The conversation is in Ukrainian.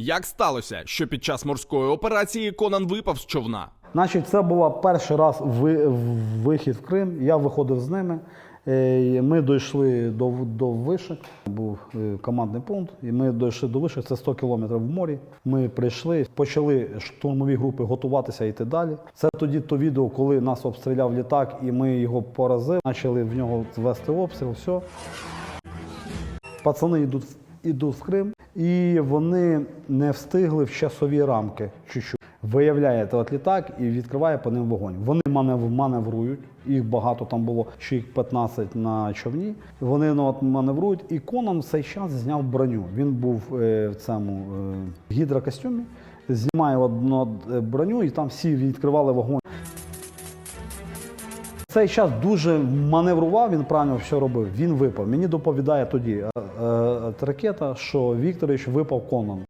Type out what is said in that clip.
Як сталося, що під час морської операції Конан випав з човна? Значить, це був перший раз вихід в Крим. Я виходив з ними. Е, Ми дійшли до, до вишек, був е, командний пункт, і ми дійшли до вишек, це 100 кілометрів в морі. Ми прийшли, почали штурмові групи готуватися йти далі. Це тоді то відео, коли нас обстріляв літак, і ми його поразили, почали в нього вести обстріл, все. Пацани йдуть, йдуть в Крим, і вони не встигли в часові рамки чуть-чуть. Виявляє той літак і відкриває по ним вогонь. Вони манев- маневрують, їх багато там було, їх 15 на човні. Вони ну, от маневрують, і Конан цей час зняв броню. Він був е, в цьому е, гідрокостюмі, знімає одну е, броню, і там всі відкривали вогонь. Цей час дуже маневрував, він правильно все робив. Він випав. Мені доповідає тоді е, е, ракета, що Вікторович випав Конан.